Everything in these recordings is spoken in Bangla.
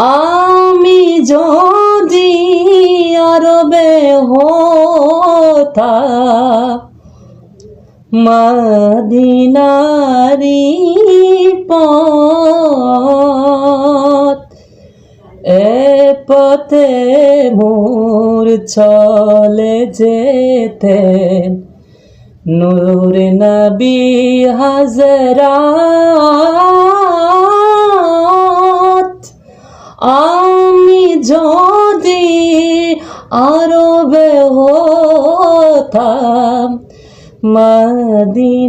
আমি যদি আরবে হতাম মদিনারি পথ এ পথে মোর চলে যেতেন নূর নবী হাজরাত যদি আরবে হতাম মদিনারি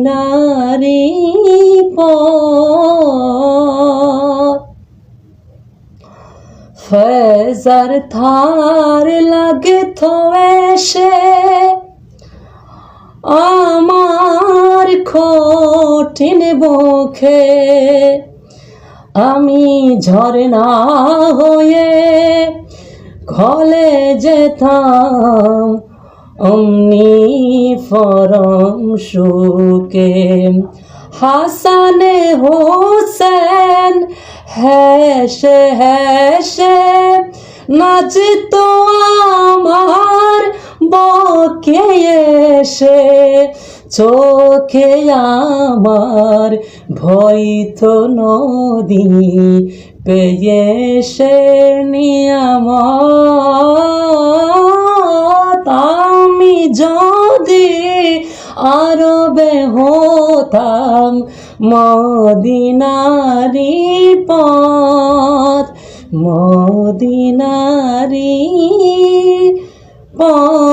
ফেজার থার লাগে তো আমার কঠিন বুকে আমি ঝরনা হয়ে খলে যেতাম অমনি ফরম সুকে হাসানে হোসেন হেসে হেসে, নাচতো আমার বকে এসে। চোখে আমার ভয় তো নদী পেয়ে সে নিয়ামত আমি যদি আরবে হতাম মদিনারি পথ মদিনারি পথ।